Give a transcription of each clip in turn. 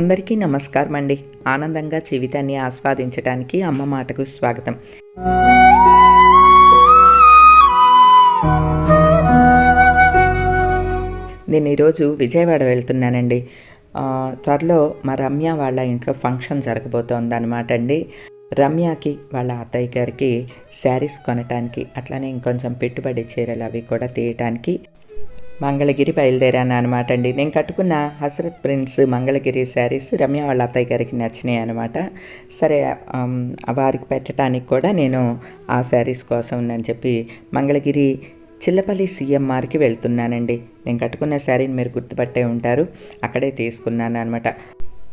అందరికీ నమస్కారం అండి. ఆనందంగా జీవితాన్ని ఆస్వాదించడానికి అమ్మ మాటకు స్వాగతం. నేను ఈరోజు విజయవాడ వెళ్తున్నానండి. త్వరలో మా రమ్య వాళ్ళ ఇంట్లో ఫంక్షన్ జరగబోతోంది అనమాట అండి. రమ్యకి వాళ్ళ అత్తయ్య గారికి శారీస్ కొనటానికి అట్లానే ఇంకొంచెం పెట్టుబడి చీరలు అవి కూడా తీయటానికి మంగళగిరి బయలుదేరాను అనమాట అండి. నేను కట్టుకున్న హసరత్ ప్రింట్స్ మంగళగిరి శారీస్ రమ్య వాళ్ళ అత్తయ్య గారికి నచ్చినాయి అనమాట సరే వారికి పెట్టడానికి కూడా నేను ఆ శారీస్ కోసం ఉందని చెప్పి మంగళగిరి చిల్లపల్లి సీఎంఆర్కి వెళ్తున్నానండి. నేను కట్టుకున్న శారీని మీరు గుర్తుపట్టే ఉంటారు. అక్కడే తీసుకున్నాను అనమాట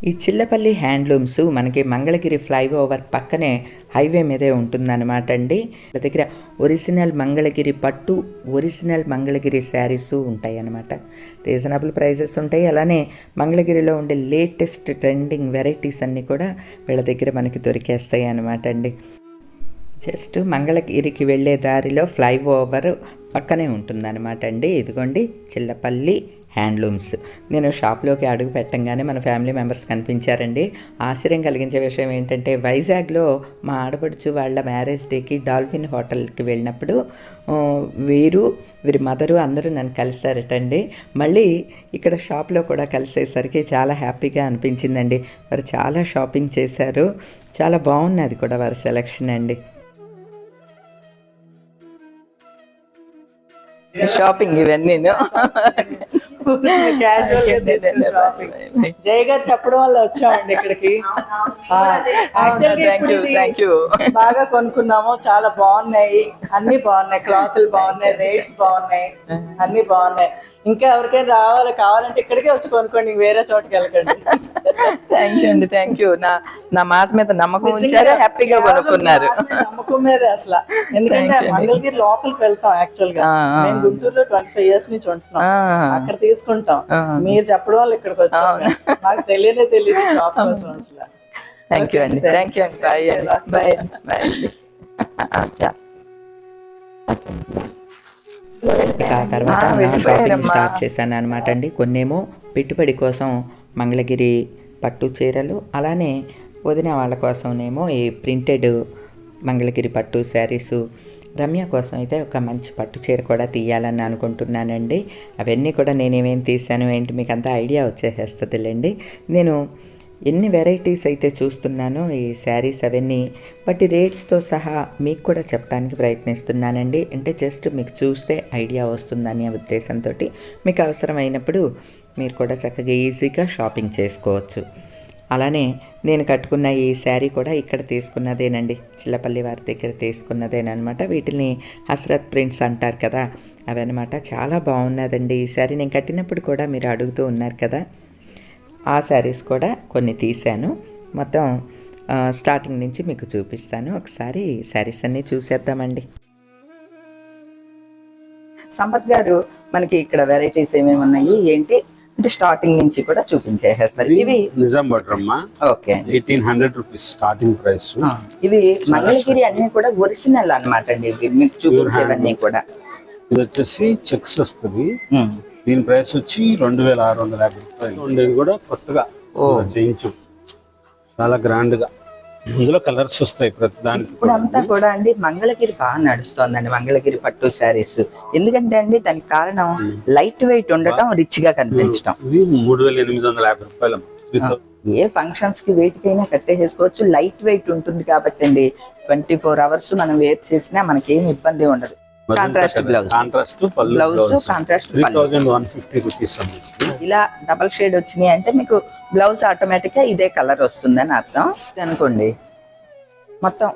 ఈ చిల్లపల్లి హ్యాండ్లూమ్స్ మనకి మంగళగిరి ఫ్లైఓవర్ పక్కనే హైవే మీదే ఉంటుందన్నమాట అండి. వాళ్ళ దగ్గర ఒరిజినల్ మంగళగిరి పట్టు ఒరిజినల్ మంగళగిరి శారీస్ ఉంటాయి అన్నమాట రీజనబుల్ ప్రైజెస్ ఉంటాయి. అలానే మంగళగిరిలో ఉండే లేటెస్ట్ ట్రెండింగ్ వెరైటీస్ అన్నీ కూడా వీళ్ళ దగ్గర మనకి దొరికేస్తాయి అన్నమాట అండి. జస్ట్ మంగళగిరికి వెళ్ళే దారిలో ఫ్లైఓవర్ పక్కనే ఉంటుందన్నమాట అండి. ఇదిగోండి చిల్లపల్లి హ్యాండ్లూమ్స్. నేను షాప్లోకి అడుగు పెట్టంగానే మన ఫ్యామిలీ మెంబర్స్ కనిపించారండి. ఆశ్చర్యం కలిగించే విషయం ఏంటంటే వైజాగ్లో మా ఆడపడుచు వాళ్ళ మ్యారేజ్ డేకి డాల్ఫిన్ హోటల్కి వెళ్ళినప్పుడు వీరు వీరి మదరు అందరూ నన్ను కలిశారటండి. మళ్ళీ ఇక్కడ షాప్లో కూడా కలిసేసరికి చాలా హ్యాపీగా అనిపించిందండి. వారు చాలా షాపింగ్ చేశారు. చాలా బాగున్నది కూడా వారి సెలక్షన్ అండి. షాపింగ్ ఇవన్నీ జయ గారు చెప్పడం వల్ల వచ్చామండి ఇక్కడికి. ఆ, actually గా థ్యాంక్ యూ ఇప్పుడు ఇది థ్యాంక్ యూ బాగా కొనుక్కున్నాము చాలా బాగున్నాయి అన్ని బాగున్నాయి క్లాతులు బాగున్నాయి రేట్స్ బాగున్నాయి అన్ని బాగున్నాయి. ఇంకా ఎవరికైనా రావాలి కావాలంటే ఇక్కడికే వచ్చి కొనుక్కోండి వేరే చోటుకి వెళ్ళకండి. థ్యాంక్ యూ అండి థ్యాంక్ యూ నా నా మాట మీద నమ్మకం ఉంచారు హ్యాపీగా కొనుక్కున్నారు. నమ్మకం మీదే అసలు. ఎందుకంటే మంగళగిరి లోపలికి వెళ్తాం యాక్చువల్గా. ఆ, ఆ. మేము గుంటూరులో ట్వంటీ ఫైవ్ ఇయర్స్ నుంచి ఉంటున్నాం. ఆ, అక్కడ తీసుకుంటాం. మీరు చెప్పడం వల్ల ఇక్కడికి వచ్చాం. నాకు తెలియనే తెలియదు షాప్ కోసం అసలు. థ్యాంక్ యూ అండి. థ్యాంక్ యూ అండి. బాయ్ అండి. బాయ్ బాయ్ అండి. తర్వాత షాపింగ్. స్టార్ట్ చేశాను అనమాట అండి. కొన్నేమో పెట్టుబడి కోసం మంగళగిరి పట్టు చీరలు అలానే వదిన వాళ్ళ కోసమేమో ఈ ప్రింటెడ్ మంగళగిరి పట్టు శారీసు రమ్య కోసం అయితే ఒక మంచి పట్టు చీర కూడా తీయాలని అనుకుంటున్నానండి. అవన్నీ కూడా నేనేమేం తీసాను ఏంటి మీకు అంతా ఐడియా వచ్చేసేస్తుందిలేండి. నేను ఎన్ని వెరైటీస్ అయితే చూస్తున్నానో ఈ శారీస్ అవన్నీ వాటి రేట్స్తో సహా మీకు కూడా చెప్పడానికి ప్రయత్నిస్తున్నానండి. అంటే జస్ట్ మీకు చూస్తే ఐడియా వస్తుందనే ఉద్దేశంతో మీకు అవసరమైనప్పుడు మీరు కూడా చక్కగా ఈజీగా షాపింగ్ చేసుకోవచ్చు. అలానే నేను కట్టుకున్న ఈ శారీ కూడా ఇక్కడ తీసుకున్నదేనండి. చిల్లపల్లి వారి దగ్గర తీసుకున్నదేనమాట వీటిని హస్రత్ ప్రింట్స్ అంటారు కదా అవన్నమాట చాలా బాగున్నదండి ఈ శారీ. నేను కట్టినప్పుడు కూడా మీరు అడుగుతూ ఉన్నారు కదా ఆ శారీస్ కూడా కొన్ని తీశాను. మొత్తం స్టార్టింగ్ నుంచి మీకు చూపిస్తాను. ఒకసారి శారీస్ అన్నీ చూసేద్దామండి. సంపత్ గారు మనకి ఇక్కడ వెరైటీస్ ఏమేమి ఉన్నాయి ఏంటి? అంటే స్టార్టింగ్ నుంచి కూడా చూపించేసేస్తారు. ఇవి నిజాం బటర్ అమ్మా okay eighteen hundred rupees starting price ఇవి మంగళగిరి అన్ని కూడా ఒరిజినల్ అన్నమాట అండి ఇవి. మీకు చూపించేవన్నీ కూడా. ఇది వచ్చేసి చెక్స్ వస్తుంది. దీని ప్రైస్ వచ్చి రెండు వేల ఆరు వందల యాభై రూపాయలు. ఉండేది కూడా కొత్తగా. చేయించు. చాలా గ్రాండ్గా. ఇందులో కలర్స్ వస్తాయి ప్రతి దానికి ఇప్పుడు అంతా కూడా అండి మంగళగిరి బాగా నడుస్తోందండి మంగళగిరి పట్టు శారీస్. ఎందుకంటే అండి దానికి కారణం లైట్ వెయిట్ ఉండటం రిచ్గా కనిపించడం మూడు వేల ఎనిమిది వందల యాభై రూపాయలు. ఏ ఫంక్షన్స్కి వేటికైనా కట్టేసుకోవచ్చు లైట్ వెయిట్ ఉంటుంది కాబట్టి అండి ట్వంటీ ఫోర్ అవర్స్ మనం వేర్ చేసినా మనకేం ఇబ్బంది ఉండదు. Contrast blouse contrast blouse contrast ఇలా డబల్ షేడ్ వచ్చినాయి అంటే మీకు బ్లౌజ్ ఆటోమేటిక్గా ఇదే కలర్ వస్తుందని అర్థం. ఇది అనుకోండి మొత్తం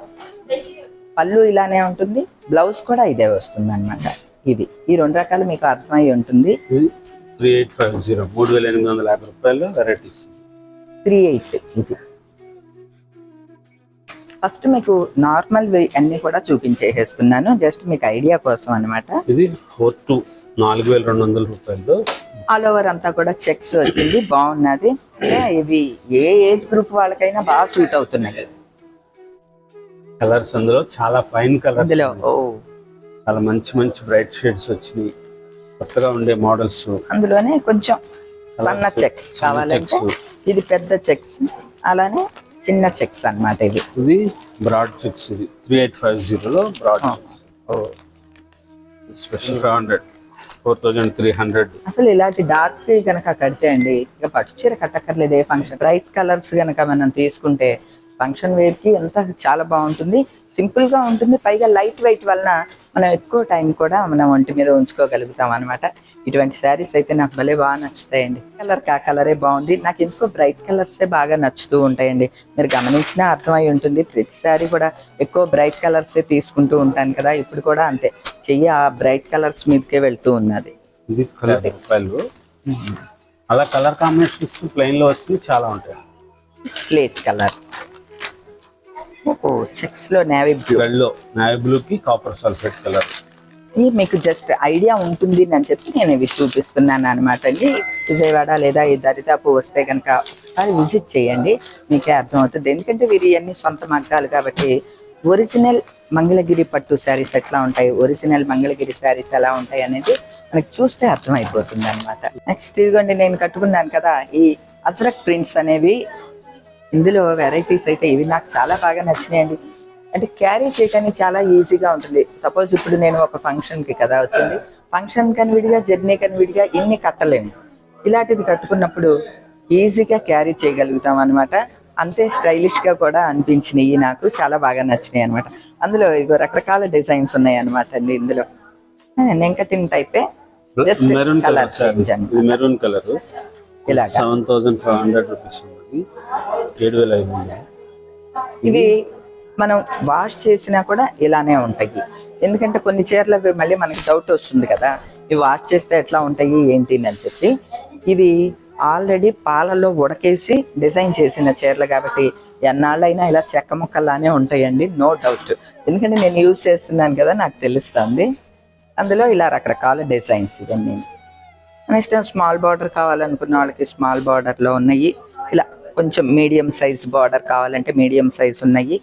పళ్ళు ఇలానే ఉంటుంది. బ్లౌజ్ కూడా ఇదే వస్తుంది అనమాట ఇవి ఈ రెండు రకాలు మీకు అర్థమై ఉంటుంది. ఇది త్రీ ఎయిట్ ఫైవ్ జీరో. మూడు వేల ఎనిమిది వందల యాభై రూపాయలు వెరైటీస్ త్రీ ఎయిట్ ఇది. ఫస్ట్ మీకు నార్మల్ అన్ని కూడా చూపించేసేస్తున్నాను. జస్ట్ మీకు ఐడియా కోసం అన్నమాట. ఇది ఫోర్ టు నాలుగు వేల రెండు వందల రూపాయలు. ఆల్ ఓవర్ అంతా కూడా చెక్స్ వచ్చింది బాగున్నది. ఇవి ఏ ఏజ్ గ్రూప్ వాళ్ళకైనా బాగా సూట్ అవుతున్నాయి కలర్స్ అందులో చాలా ఫైన్ కలర్స్ చాలా మంచి మంచి బ్రైట్ షేడ్స్ వచ్చినాయి. కొత్తగా ఉండే మోడల్స్. అందులోనే కొంచెం సన్న చెక్స్ కావాలంటే. ఇది పెద్ద చెక్స్ అలానే చిన్న చెక్స్ అన్నమాట ఇవి. ఇది బ్రాడ్ చెక్స్ ఇది త్రీ ఎయిట్ ఫైవ్ జీరోలో broad special five hundred four thousand three hundred. అసలు ఇలాంటి డార్క్ కనుక కడితే అండి ఇక పట్టు చీర కట్టక్కర్లేదు ఏ ఫంక్షన్ బ్రైట్ కలర్స్ కనుక మనం తీసుకుంటే ఫంక్షన్ వేర్కి ఎంత చాలా బాగుంటుంది. సింపుల్గా ఉంటుంది. పైగా లైట్ వెయిట్ వలన మనం ఎక్కువ టైం కూడా మనం ఒంటి మీద ఉంచుకోగలుగుతాం అనమాట ఇటువంటి శారీస్ అయితే నాకు భలే బాగా నచ్చుతాయండి. కలర్ కా కలరే బాగుంది. నాకు ఎందుకో బ్రైట్ కలర్సే బాగా నచ్చుతూ ఉంటాయండి. మీరు గమనించినా అర్థమై ఉంటుంది. ప్రతి శారీ కూడా ఎక్కువ బ్రైట్ కలర్సే తీసుకుంటూ ఉంటాను కదా. ఇప్పుడు కూడా అంతే. చెయ్యి ఆ బ్రైట్ కలర్స్ మీదకే వెళ్తూ ఉన్నది. ఇది కలర్ రూపాయలు అలా కలర్ కాంబినేషన్స్ ప్లెయిన్లో వచ్చి చాలా ఉంటాయి స్లేట్ కలర్. ఓ చెక్స్లో నేవీ బ్లూ. నావీ బ్లూ కి కాపర్ సల్ఫేట్ కలర్. ఇది మీకు జస్ట్ ఐడియా ఉంటుంది అని చెప్పి నేను ఇవి చూపిస్తున్నాను అనమాట అండి. విజయవాడ లేదా ఈ దరిదాపు వస్తే కనుక ఒకసారి విజిట్ చేయండి. మీకే అర్థమవుతుంది. ఎందుకంటే వీరి అన్ని సొంత మగ్గాలు కాబట్టి ఒరిజినల్ మంగళగిరి పట్టు శారీస్ ఎట్లా ఉంటాయి ఒరిజినల్ మంగళగిరి శారీస్ ఎలా ఉంటాయి అనేది మనకి చూస్తే అర్థమైపోతుంది అనమాట నెక్స్ట్ ఇదిగోండి నేను కట్టుకున్నాను కదా ఈ అజ్రక్ ప్రింట్స్ అనేవి. ఇందులో వెరైటీస్ అయితే ఇవి నాకు చాలా బాగా నచ్చినాయండి. అంటే క్యారీ చేయడానికి చాలా ఈజీగా ఉంటుంది. సపోజ్ ఇప్పుడు నేను ఒక ఫంక్షన్కి కదా వచ్చింది. ఫంక్షన్ కని విడిగా జర్నీ కని విడిగా ఇన్ని కట్టలేము. ఇలాంటిది కట్టుకున్నప్పుడు ఈజీగా క్యారీ చేయగలుగుతాం అనమాట అంతే స్టైలిష్గా కూడా అనిపించినాయి నాకు. చాలా బాగా నచ్చినాయి అనమాట అందులో ఇగో రకరకాల డిజైన్స్ ఉన్నాయి అనమాట అండి ఇందులో. నెంకటిన్ టైపే మెరూన్ కలర్ మెరూన్ కలర్ ఇలాగా. Seven thousand five hundred rupees ఉన్నది ఏడు వేల ఐదు వందలు ఇవి మనం వాష్ చేసినా కూడా ఇలానే ఉంటాయి. ఎందుకంటే కొన్ని చీరలకు మళ్ళీ మనకి డౌట్ వస్తుంది కదా. ఇవి వాష్ చేస్తే ఎట్లా ఉంటాయి ఏంటి అని చెప్పి. ఇవి ఆల్రెడీ పాలలో ఉడకేసి డిజైన్ చేసిన చీరలు కాబట్టి ఎన్నాళ్ళైనా ఇలా చెక్క ముక్కలానే ఉంటాయండి. నో డౌట్ ఎందుకంటే నేను యూజ్ చేస్తున్నాను కదా నాకు తెలుస్తుంది. అందులో ఇలా రకరకాల డిజైన్స్ ఇవన్నీ. నెక్స్ట్ స్మాల్ బార్డర్ కావాలనుకున్న వాళ్ళకి స్మాల్ బార్డర్లో ఉన్నాయి. ఇలా కొంచెం మీడియం సైజ్ బార్డర్ కావాలంటే మీడియం సైజ్ ఉన్నాయి.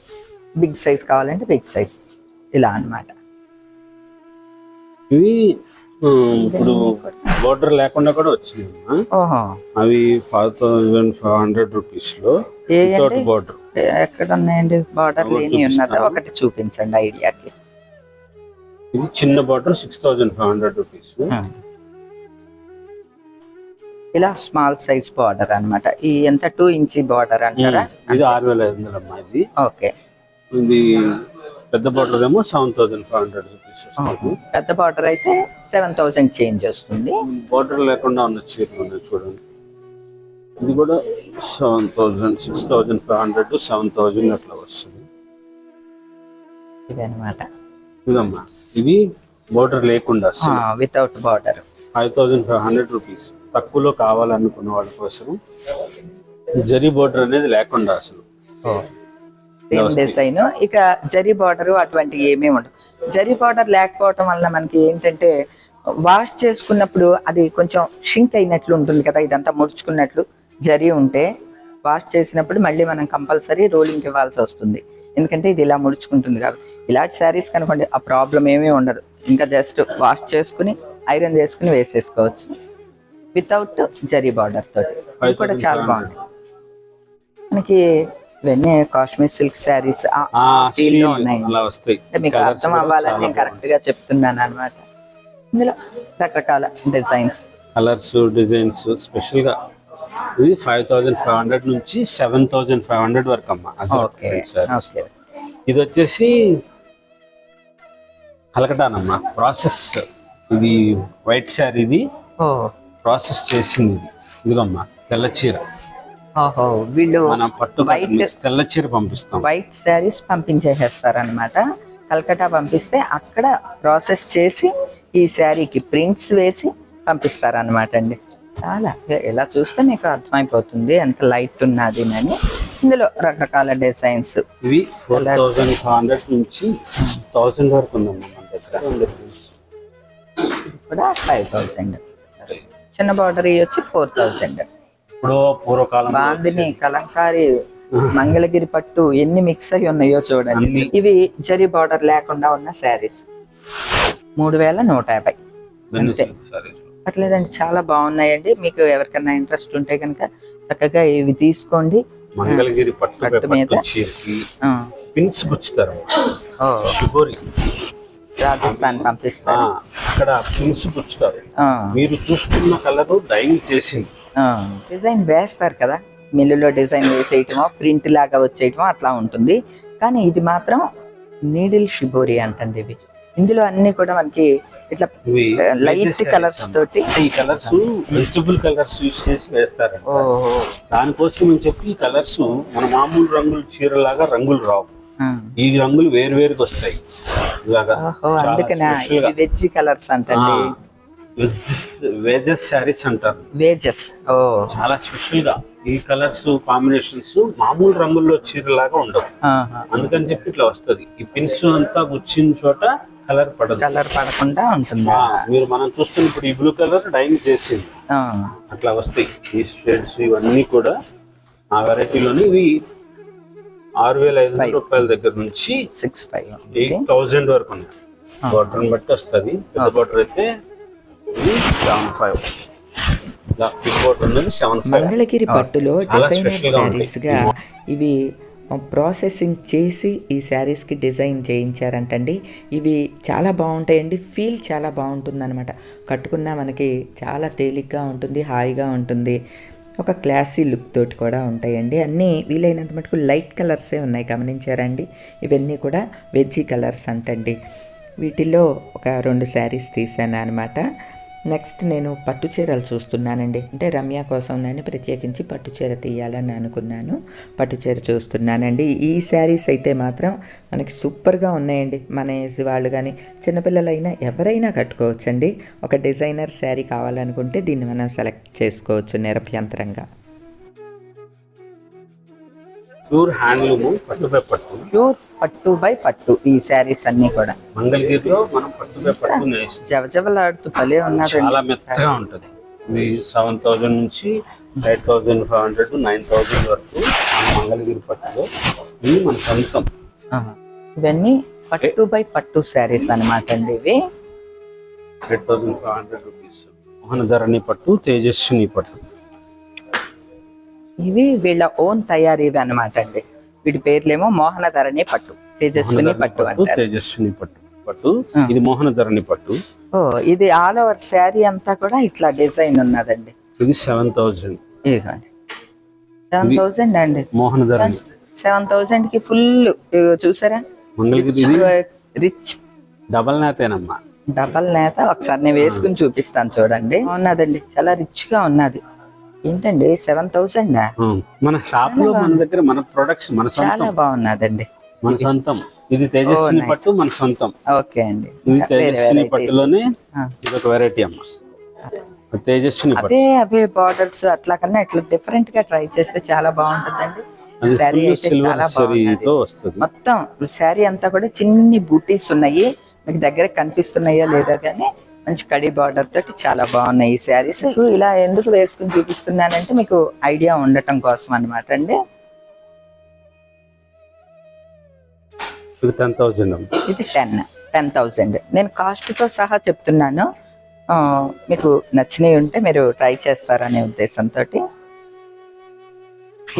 బిగ్ సైజ్ కావాలంటే బిగ్ సైజ్. ఇలా అన్నమాట. ఇవి ఇప్పుడు బోర్డర్ లేకుండా కూడా వచ్చినాయి అవి ఫైవ్ థౌసండ్ ఫైవ్ హండ్రెడ్ రూపీస్లో? బోర్డర్. ఎక్కడ ఉన్నాయండి? బార్డర్ ఒకటి లేని ఉన్నదా. ఒకటి చూపించండి ఐడియాకి. ఇది చిన్న border six thousand five hundred rupees. ఇలా స్మాల్ సైజ్ బార్డర్ అన్నమాట. ఈ ఎంత? టూ ఇంచి బార్డర్ అంటారా? ఇది ఆరు వేల ఐదు వందలు అమ్మా ఇది. ఓకే. ఇది పెద్ద బార్డర్ ఏమో seven thousand five hundred rupees పెద్ద బార్డర్ అయితే సెవెన్ థౌసండ్ చేంజ్ వస్తుంది. బార్డర్ లేకుండా ఉన్న చీరలు చూడండి. ఇది కూడా seven thousand six thousand five hundred to seven thousand అట్లా వస్తుంది. ఇది అనమాట ఇదమ్మా. ఇది బార్డర్ లేకుండా without border five thousand five hundred rupees తక్కువలో కావాలనుకున్న వాళ్ళ కోసం జరీ బార్డర్ అనేది లేకుండా అసలు. డిజైన్ ఇక జరీ బార్డర్ అటువంటి ఏమీ ఉండదు జరీ బార్డర్ లేకపోవటం వల్ల మనకి ఏంటంటే వాష్ చేసుకున్నప్పుడు అది కొంచెం షింక్ అయినట్లు ఉంటుంది కదా ఇదంతా ముడుచుకున్నట్లు జరీ ఉంటే వాష్ చేసినప్పుడు మళ్ళీ మనం కంపల్సరీ రోలింగ్ ఇవ్వాల్సి వస్తుంది. ఎందుకంటే ఇది ఇలా ముడుచుకుంటుంది కాబట్టి. ఇలాంటి శారీస్ కనుకోండి ఆ ప్రాబ్లం ఏమీ ఉండదు. ఇంకా జస్ట్ వాష్ చేసుకుని ఐరన్ చేసుకుని వేసేసుకోవచ్చు. వితౌట్ జరీ బార్డర్ తోటి. ఇది కూడా చాలా బాగుంది. మనకి ఇవన్నీ కాశ్మీర్ సిల్క్ శారీస్లో ఉన్నాయి. అలా వస్తాయి. అంటే మీకు అర్థం అవ్వాలని నేను కరెక్ట్గా చెప్తున్నాను అనమాట ఇందులో రకరకాల డిజైన్స్ కలర్స్ డిజైన్స్ స్పెషల్గా ఇది ఫైవ్ థౌసండ్ ఫైవ్ హండ్రెడ్ నుంచి సెవెన్ థౌసండ్ ఫైవ్ హండ్రెడ్ వరకు అమ్మా ఇది వచ్చేసి కలకటానమ్మా ప్రాసెస్ ఇది వైట్ శారీ ఇది ప్రాసెస్ చేసింది. ఇది ఇదిగమ్మా తెల్ల చీర. ఓహో వీళ్ళు మనం పట్టు తెల్ల చీర పంపిస్తాం. వైట్ శారీస్ పంపించేసేస్తారు అనమాట కల్కటా పంపిస్తే అక్కడ ప్రాసెస్ చేసి ఈ శారీకి ప్రింట్స్ వేసి పంపిస్తారు అనమాట అండి. చాలా ఇలా చూస్తే మీకు అర్థమైపోతుంది ఎంత లైట్ ఉన్నది అని. ఇందులో రకరకాల డిజైన్స్. ఇవి ఫోర్ థౌసండ్ హండ్రెడ్ నుంచి సిక్స్ థౌసండ్ వరకు ఉందమ్మా మన దగ్గర కూడా ఫైవ్ థౌసండ్ చిన్న బార్డర్ వచ్చి ఫోర్ థౌసండ్ ఇప్పుడు పూర్వకాలం బాందిని కలంకారి మంగళగిరి పట్టు ఎన్ని మిక్స్ అయి ఉన్నాయో చూడండి. ఇవి జరీ బార్డర్ లేకుండా ఉన్న శారీస్ మూడు వేల నూట యాభై. అంతే. అట్లేదండి చాలా బాగున్నాయండి. మీకు ఎవరికైనా ఇంట్రెస్ట్ ఉంటే కనుక చక్కగా ఇవి తీసుకోండి. మంగళగిరి పట్టు పట్టు మీద. పిన్స్ గుచ్చుతారు రాజస్థాన్ పంపిస్తారు. అక్కడ పిన్స్ గుచ్చుతారు ఆ, మీరు చూస్తున్న కలర్ డైయింగ్ చేసింది. ఆ. డిజైన్ వేస్తారు కదా. మిల్లులో డిజైన్ వేసేయటమో ప్రింట్ లాగా వచ్చేయటమో అట్లా ఉంటుంది. కానీ ఇది మాత్రం నీడిల్ షిబోరి అంటండి ఇవి ఇందులో అన్ని కూడా మనకి ఇట్లా లైట్ కలర్స్ తోటి. ఈ కలర్స్ వెజిటబుల్ కలర్స్ యూస్ చేసి వేస్తారు ఓహో. దానికోసం అని చెప్పి ఈ కలర్స్ మన మామూలు రంగులు చీరలాగా రంగులు రావు. ఈ రంగులు వేరు వేరుగా వస్తాయి. వెజ్ కలర్స్ వేజెస్ శారీస్ అంటారు. వేజెస్ ఓ. చాలా స్పెషల్గా. ఈ కలర్స్ కాంబినేషన్స్ మామూలు రంగుల్లో చీరలాగా ఉండవు. అందుకని చెప్పి ఇట్లా వస్తది. ఈ పిన్స్ అంతా గుచ్చిన చోట కలర్ పడదు. కలర్ పడకుండా ఉంటుంది. మీరు మనం చూస్తున్న ఇప్పుడు ఈ బ్లూ కలర్ డైన్ చేసింది. అట్లా వస్తాయి. ఈ షేడ్స్ ఇవన్నీ కూడా ఆ వెరైటీలోని ఇవి ఆరు వేల ఐదు వందల రూపాయల దగ్గర నుంచి సిక్స్ ఫైవ్ ఎయిట్ థౌజండ్ వరకు ఉన్నాయి బార్డర్ బట్టి వస్తుంది. పెద్ద బార్డర్ అయితే ఇది సెవెన్ ఫైవ్ మంగళగిరి పట్టులో చాలా డిజైనర్ special గా ఇవి ప్రాసెసింగ్ చేసి ఈ శారీస్కి డిజైన్ చేయించారంటండి. ఇవి చాలా బాగుంటాయండి. ఫీల్ చాలా బాగుంటుందన్నమాట. కట్టుకున్నా మనకి చాలా తేలిగ్గా ఉంటుంది హాయిగా ఉంటుంది. ఒక క్లాసీ లుక్ తోటి కూడా ఉంటాయండి. అన్నీ వీలైనంత మటుకు లైట్ కలర్సే ఉన్నాయి గమనించారండి. ఇవన్నీ కూడా వెజ్జీ కలర్స్ అంటండి. వీటిలో ఒక రెండు శారీస్ తీసాను అనమాట నెక్స్ట్ నేను పట్టు చీరలు చూస్తున్నానండి. అంటే రమ్య కోసం నేను ప్రత్యేకించి పట్టు చీర తీయాలని అనుకున్నాను. పట్టు చీర చూస్తున్నానండి. ఈ శారీస్ అయితే మాత్రం మనకి సూపర్గా ఉన్నాయండి. మన ఏజ్ వాళ్ళు కానీ చిన్నపిల్లలైనా ఎవరైనా కట్టుకోవచ్చండి. ఒక డిజైనర్ శారీ కావాలనుకుంటే దీన్ని మనం సెలెక్ట్ చేసుకోవచ్చు నిరభ్యంతరంగా. ప్యూర్ హ్యాండ్లూమ్ పట్టుపై పట్టు. ప్యూర్ పట్టు బై పట్టు ఈ శారీస్ అన్నీ కూడా. మంగళగిరిలో మనం పట్టుపై పట్టు నేస్తాం. జవజవలాడుతూ భలే చాలా ఉన్నారండి మెత్తగా ఉంటది. ఇది సెవెన్ థౌజండ్ నుంచి eight thousand five hundred nine thousand వరకు మన మంగళగిరి పట్టులో ఇవి మన సొంతం. ఇవన్నీ పట్టు బై పట్టు శారీస్ అనమాట అండి ఇవి. Eight thousand five hundred rupees. Mohanadharani పట్టు తేజస్విని పట్టు. ఇవి వీళ్ళ ఓన్ తయారీవి అనమాట అండి. వీటి పేర్లేమో మోహనధరణి పట్టు. తేజస్విని పట్టు అంటారు. తేజస్విని పట్టు పట్టు. ఇది మోహనధరణి పట్టు. ఓ ఇది ఆల్ ఓవర్ శారీ అంతా కూడా ఇట్లా డిజైన్ ఉన్నదండి. ఇది సెవెన్ థౌజండ్. ఇదిగోండి. సెవెన్ థౌసండ్ అండి. మోహనధరణి. సెవెన్ థౌసండ్కి ఫుల్ చూసారా? రిచ్ డబల్ నేతేనమ్మా. డబల్ నేత ఒకసారి నేను వేసుకుని చూపిస్తాను చూడండి. ఉన్నదండి చాలా రిచ్గా ఉన్నది. ఏంటండి? సెవెన్ థౌసండ్ మన షాప్లో మన దగ్గర మన ప్రొడక్ట్స్ మన చాలా బాగున్నదండి. మన సొంతం. ఇది తేజస్విని nice. పట్టు మన సొంతం. ఓకే అండి. ఇది తేజస్విని varieties. పట్టులోనే. ఇది ఒక వెరైటీ అమ్మ. అది. తేజస్విని పట్టు. అవే బార్డర్స్ అట్లా కన్నా ఇట్లా డిఫరెంట్గా ట్రై చేస్తే చాలా బాగుంటుందండి. అది మొత్తం శారీ అంతా కూడా చిన్ని బూటీస్ ఉన్నాయి. మీకు దగ్గర కనిపిస్తున్నాయో లేదో కానీ మంచి కడి బార్డర్ తోటి చాలా బాగున్నాయి ఈ శారీస్. ఇలా ఎందుకు వేసుకుని చూపిస్తున్నానంటే మీకు ఐడియా ఉండటం కోసం అనమాట అండి. ఇది టెన్ టెన్ థౌజండ్. నేను కాస్ట్తో సహా చెప్తున్నాను. మీకు నచ్చినవి ఉంటే మీరు ట్రై చేస్తారనే ఉద్దేశంతో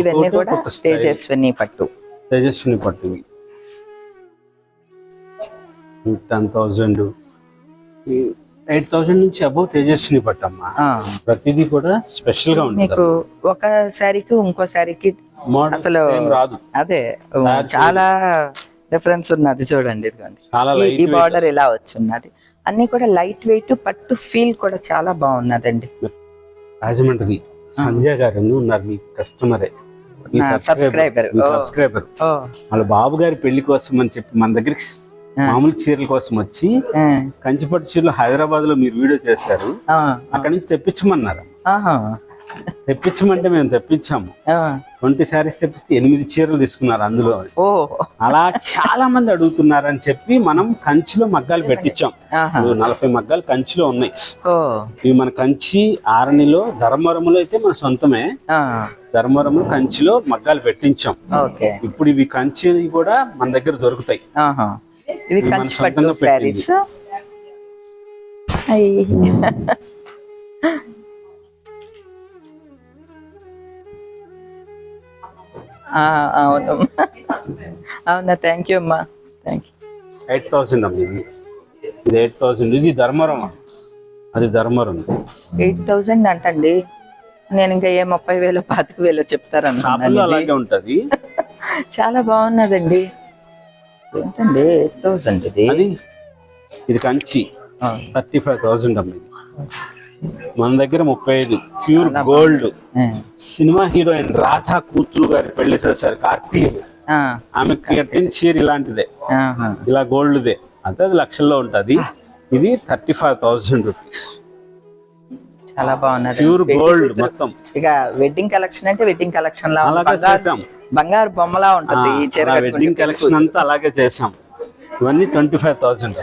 ఇవన్నీ కూడా. తేజస్విని పట్టు. తేజస్విని పట్టు. Ten thousand. ఎయిట్ థౌజండ్ నుంచి అబౌవ్ తేజస్విని పట్టు అమ్మా ఆ, ప్రతిదీ కూడా స్పెషల్గా ఉంటుంది మీకు ఒక శారీకి ఇంకో శారీకి అసలు రాదు. అదే చాలా డిఫరెన్స్ ఉన్నది చూడండి ఈ- బార్డర్ ఇలా వచ్చున్నది అన్ని కూడా లైట్ వెయిట్ పట్టు ఫీల్ కూడా చాలా బాగున్నదండి. రాజమండ్రి సంజయ్ గారు ఉన్నారు మీ కస్టమరే. సబ్స్క్రైబర్. సబ్స్క్రైబర్. వాళ్ళ బాబు గారి పెళ్ళి కోసం అని చెప్పి మన దగ్గరికి. మామూలు చీరల కోసం వచ్చి కంచిపట్టు చీరలు హైదరాబాద్లో మీరు వీడియో చేశారు. అక్కడ నుంచి తెప్పించమన్నారు. తెప్పించమంటే మేము తెప్పించాము. ట్వంటీ శారీస్ తెప్పిస్తే ఎనిమిది చీరలు తీసుకున్నారు అందులో. అలా చాలా మంది అడుగుతున్నారని చెప్పి మనం కంచిలో మగ్గాలు పెట్టించాం. నలభై మగ్గాలు కంచిలో ఉన్నాయి. ఇవి మన కంచి ఆరణిలో ధర్మవరంలో అయితే మన సొంతమే. ఆ, ధర్మవరంలో కంచిలో మగ్గాలు పెట్టించాం. ఓకే. ఇప్పుడు ఇవి కంచి కూడా మన దగ్గర దొరుకుతాయి. ఇవి మన కంచి పట్టు. శారీస్. ఆ, అవును. అవునా థ్యాంక్ యూ అమ్మా. థ్యాంక్ యూ ఎయిట్ థౌసండ్ అమ్మ ఇది. ఇది ఎయిట్ థౌసండ్ ఇది ధర్మవరం అది ధర్మవరం ఎయిట్ థౌజండ్ అంటండి. నేను ఇంకా ఏ ముప్పై వేలు పాతిక వేలు ఇది. అలాగే ఉంటది. చాలా బాగున్నదండి. ఏంటండి? ఎయిట్ థౌజండ్ ఇది? అది ఇది కంచి. థర్టీ ఫైవ్ థౌసండ్ అమ్మ ఇది మన దగ్గర ముప్పై ఐదు. Pure gold. Cinema heroine Radha కూతురు గారి పెళ్ళి చేశారు కార్తీక్. ఆ, ఆమె కట్టిన చీర ఇలాంటిదే. ఇలా గోల్డ్దే. అంటే అది లక్షల్లో ఉంటది. ఇది థర్టీ ఫైవ్ థౌసండ్ రూపీస్ చాలా బాగున్నది ప్యూర్ గోల్డ్ మొత్తం. ఇక వెడ్డింగ్ కలెక్షన్ అంటే వెడ్డింగ్ కలెక్షన్ లా ఉంది. అలాగే బంగారు- చేసాం. బంగారు బొమ్మలా ఉంటది ఈ చీర వెడ్డింగ్ కలెక్షన్ అంతా అలాగే చేసాం ఇవన్నీ twenty five thousand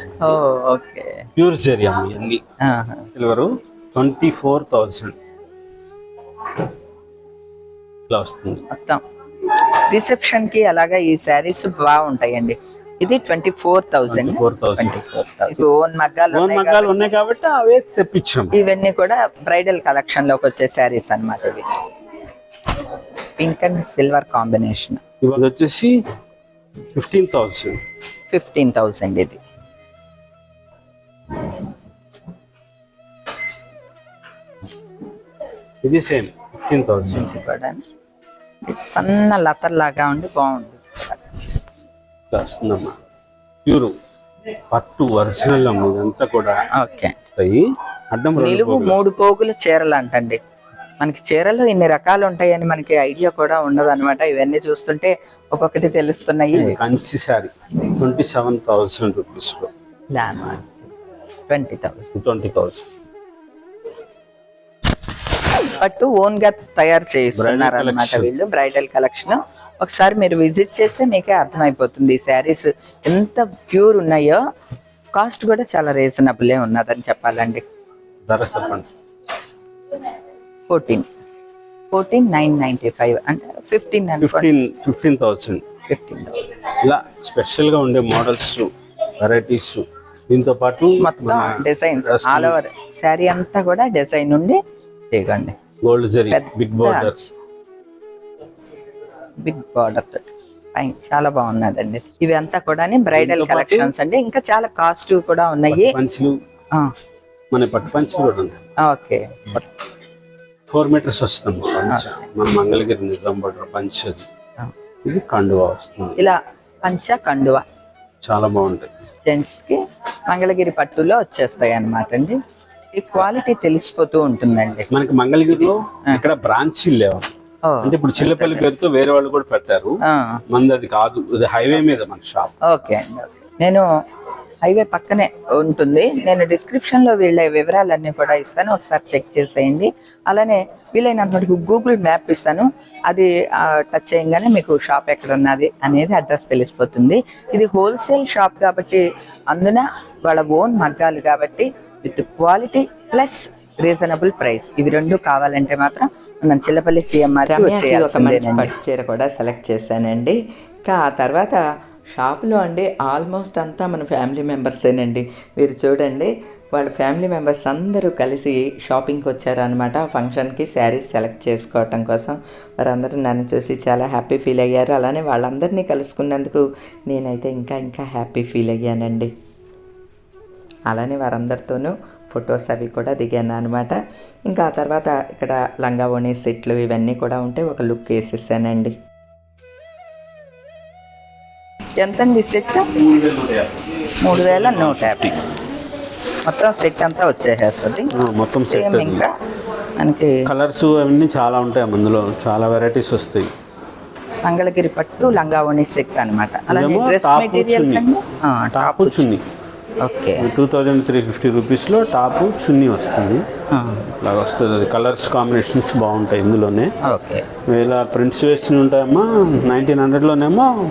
okay. Pure చీర ఇవన్నీ. సిల్వరు ట్వంటీ ఫోర్ థౌసండ్ ఇట్లా వస్తుంది. మొత్తం. రిసెప్షన్కి అలాగా ఈ శారీస్ బాగుంటాయండి. ఇది ట్వంటీ ఫోర్ థౌసండ్ ఓన్ మగ్గాలు ఓన్ మగ్గాలు ఉన్నాయి కాబట్టి అవే తెప్పించాం. ఇవన్నీ కూడా బ్రైడల్ కలెక్షన్లోకి వచ్చే శారీస్ అన్నమాట ఇవి. Pink and silver combination. ఇది వచ్చేసి ఫిఫ్టీన్ థౌసండ్. ఫిఫ్టీన్ థౌసండ్ ఇది. ఇది సేమ్ ఫిఫ్టీన్ థౌసండ్. కూడా ఇది సన్న లతల్లాగా ఉండి బాగుంది వస్తుందమ్మా. ప్యూర్ పట్టు అమ్మ ఇదంతా కూడా ఓకే. అడ్డం నిలువు. మూడు పోగుల చీరలు అంటండి మనకి చీరలు ఇన్ని రకాలు ఉంటాయని మనకి ఐడియా కూడా ఉండదు అనమాట ఇవన్నీ చూస్తుంటే ఒక్కొక్కటి తెలుస్తున్నాయి. Kanchi sari twenty seven thousand రూపీస్లో ట్వంటీ థౌసండ్ ట్వంటీ థౌసండ్ పట్టు ఓన్గా తయారు చేస్తున్నారు Bridal అనమాట collection. వీళ్ళు బ్రైడల్ కలెక్షన్ ఒకసారి మీరు విజిట్ చేస్తే మీకే అర్థమైపోతుంది ఈ శారీస్ ఎంత ప్యూర్ ఉన్నాయో. కాస్ట్ కూడా చాలా రీజనబులే ఉన్నదని చెప్పాలండి. ధర చెప్పండి. Fourteen fourteen nine ninety five అంటే fifteen fifteen fifteen thousand fifteen ఇలా స్పెషల్గా ఉండే మోడల్స్ వెరైటీస్ దీంతో పాటు మొత్తం డిజైన్స్ ఆల్ ఓవర్ శారీ అంతా కూడా డిజైన్ ఉండి ఇదిగోండి. Gold zari big border big border fine చాలా బాగున్నదండి. ఇవి అంతా కూడా బ్రైడల్ కలెక్షన్స్ అండి. ఇంకా చాలా కాస్ట్ కూడా ఉన్నాయి. పంచులు. మన పట్టు పంచులు కూడా ఉన్నాయి. ఓకే. ఫోర్ మీటర్స్ వస్తుంది పంచ. మన మంగళగిరి నిజాం బోర్డర్ పంచ్ అది. ఇది కండువా వస్తుంది. ఇలా పంచ కండువ. చాలా బాగుంటాయి. జెంట్స్కి మంగళగిరి పట్టులో వచ్చేస్తాయి అన్నమాట అండి. ఈ క్వాలిటీ తెలిసిపోతూ ఉంటుందండి. మనకి మంగళగిరిలో ఇక్కడ బ్రాంచ్ లేవు. అంటే ఇప్పుడు చిల్లపల్లి పేరుతో వేరే వాళ్ళు కూడా పెట్టారు. మంది అది కాదు. ఇది హైవే మీద మన షాప్. ఓకే అండి ఓకే. నేను హైవే పక్కనే ఉంటుంది. నేను డిస్క్రిప్షన్లో వీళ్ళ వివరాలన్నీ కూడా ఇస్తాను. ఒకసారి చెక్ చేసేయండి. అలానే వీలైనంత మటుకు గూగుల్ మ్యాప్ ఇస్తాను. అది టచ్ చేయగానే మీకు షాప్ ఎక్కడ ఉన్నది అనేది అడ్రస్ తెలిసిపోతుంది. ఇది హోల్సేల్ షాప్ కాబట్టి అందున వాళ్ళ ఓన్ మగ్గాలు కాబట్టి with quality plus reasonable price ఇవి రెండు కావాలంటే మాత్రం మనం చిల్లపల్లి సిఎంఆర్ ఒక మంచి పట్టు చీర కూడా సెలెక్ట్ చేశానండి. ఇంకా ఆ తర్వాత షాప్లో అండి ఆల్మోస్ట్ అంతా మన ఫ్యామిలీ మెంబర్సేనండి. మీరు చూడండి వాళ్ళ ఫ్యామిలీ మెంబర్స్ అందరూ కలిసి షాపింగ్కి వచ్చారనమాట ఫంక్షన్కి శారీస్ సెలెక్ట్ చేసుకోవటం కోసం. వారందరూ నన్ను చూసి చాలా హ్యాపీ ఫీల్ అయ్యారు. అలానే వాళ్ళందరినీ కలుసుకున్నందుకు నేనైతే ఇంకా ఇంకా హ్యాపీ ఫీల్ అయ్యానండి. అలానే వారందరితోనూ ఫొటోస్ అవి కూడా దిగాను అనమాట ఇంకా ఆ తర్వాత ఇక్కడ లంగా ఓణి సెట్లు ఇవన్నీ కూడా ఉంటే ఒక లుక్ వేసేసానండి. ఎంతండి సెట్? మూడు వేల నూట యాభై. మొత్తం సెట్ అంతా వచ్చేసేస్తుంది. మొత్తం సెట్ ఇంకా మనకి కలర్స్ అవన్నీ చాలా ఉంటాయి అందులో. చాలా వెరైటీస్ వస్తాయి. మంగళగిరి పట్టు లంగా ఓణి సెట్ అనమాట top chunni. Okay. Two thousand three fifty రూపీస్లో టాప్ చున్నీ వస్తుంది. ఇలాగ వస్తుంది అది. కలర్స్ కాంబినేషన్స్ బాగుంటాయి ఇందులోనే. ఓకే. ఇలా ప్రింట్స్ వేసి ఉంటాయమ్మా. నైన్టీన్ హండ్రెడ్లోనేమో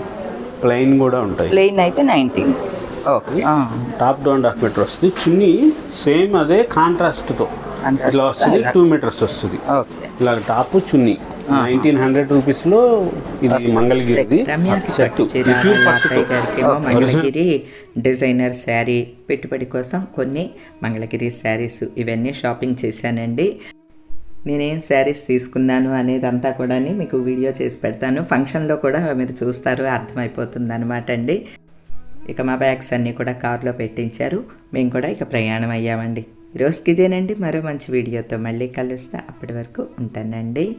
ప్లెయిన్ కూడా ఉంటాయి. ప్లెయిన్ అయితే nineteen okay. Top two and half metre వస్తుంది. చున్నీ సేమ్ అదే కాంట్రాస్ట్తో. ఇట్లా వస్తుంది టూ మీటర్స్ వస్తుంది. ఓకే. ఇలా టాప్ చున్నీ. నైన్టీన్ హండ్రెడ్ రూపీస్లో ఇది మంగళగిరిది. రమ్యకి సెట్. పట్టు చీర ప్యూర్ మా పట్టుతో అత్తయ్య గారికి ఏమో మంగళగిరి డిజైనర్ శారీ పెట్టుబడి కోసం కొన్ని మంగళగిరి శారీస్ ఇవన్నీ షాపింగ్ చేశానండి. నేనేం శారీస్ తీసుకున్నాను అనేది అంతా కూడా మీకు వీడియో చేసి పెడతాను. ఫంక్షన్లో కూడా మీరు చూస్తారు అర్థమైపోతుంది అనమాట అండి. ఇక మా బ్యాగ్స్ అన్నీ కూడా కార్లో పెట్టించారు. మేము కూడా ఇక ప్రయాణం అయ్యామండి. ఈరోజుకి ఇదేనండి. మరో మంచి వీడియోతో మళ్ళీ కలుస్తా. అప్పటి వరకు ఉంటానండి.